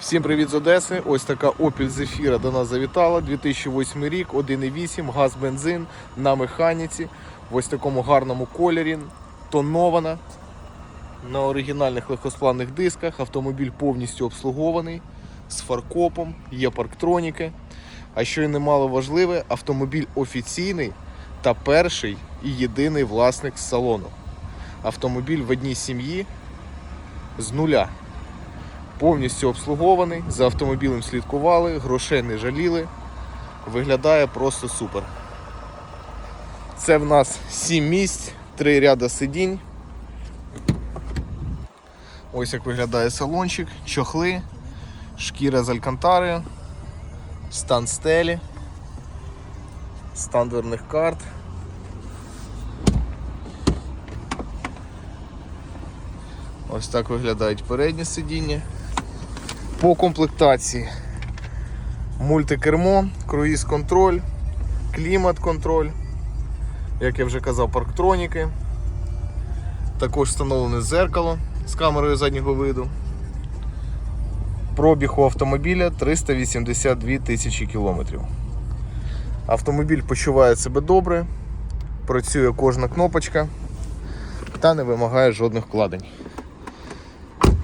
Всім привіт з Одеси. Ось така Opel Zafira до нас завітала. 2008 рік, 1,8, газ, бензин на механіці. В ось такому гарному кольорі. Тонована. На оригінальних легкосплавних дисках. Автомобіль повністю обслугований з фаркопом, є парктроніки. А що й немало важливе, автомобіль офіційний та перший і єдиний власник з салону. Автомобіль в одній сім'ї з нуля повністю обслугований, за автомобілем слідкували, грошей не жаліли. Виглядає просто супер. Це в нас 7 місць, 3 ряда сидінь. Ось як виглядає салончик, чохли, шкіра з алькантари, стан стелі, стан дверних карт. Ось так виглядають передні сидіння. По комплектації мультикермо, круїз-контроль, клімат-контроль, як я вже казав, парктроніки. Також встановлене зеркало з камерою заднього виду. Пробіг у автомобіля 382 тисячі кілометрів. Автомобіль почуває себе добре, працює кожна кнопочка та не вимагає жодних вкладень.